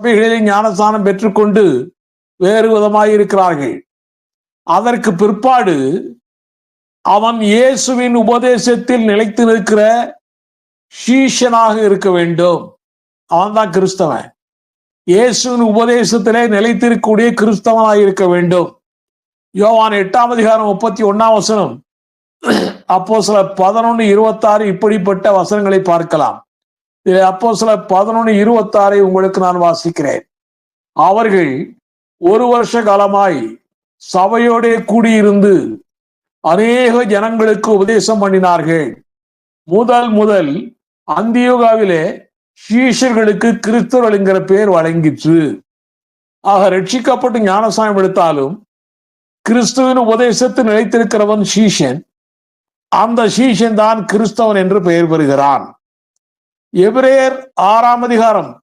சபைகளில் ஞானஸ்தானம் பெற்றுக்கொண்டு வேறு விதமாயிருக்கிறார்கள். அதற்கு பிற்பாடு அவன் இயேசுவின் உபதேசத்தில் நிலைத்து நிற்கிற சீஷனாக இருக்க வேண்டும். அவன்தான் கிறிஸ்தவன். இயேசுவின் உபதேசத்திலே நிலைத்திருக்கக்கூடிய கிறிஸ்தவனாக இருக்க வேண்டும். யோவான் எட்டாம் அதிகாரம் முப்பத்தி ஒன்னாம் வசனம். அப்போ சில பதினொன்னு இருபத்தாறு இப்படிப்பட்ட வசனங்களை பார்க்கலாம். அப்போ சில பதினொன்று இருபத்தாறை உங்களுக்கு நான் வாசிக்கிறேன். அவர்கள் ஒரு வருஷ காலமாய் சபையோடே கூடியிருந்து அநேக ஜனங்களுக்கு உபதேசம் பண்ணினார்கள். முதல் முதல் அந்தியோகாவிலே சீஷர்களுக்கு கிறிஸ்தவர்கள் என்கிற பெயர் வழங்கிற்று. ஆக ரட்சிக்கப்பட்டு ஞானசாயம் எடுத்தாலும் கிறிஸ்துவின் உபதேசத்தில் நிலைத்திருக்கிறவன் சீஷன். அந்த சீஷன் தான் கிறிஸ்தவன் என்று பெயர் பெறுகிறான். எபிரேயர் ஆறாம் அதிகாரம்.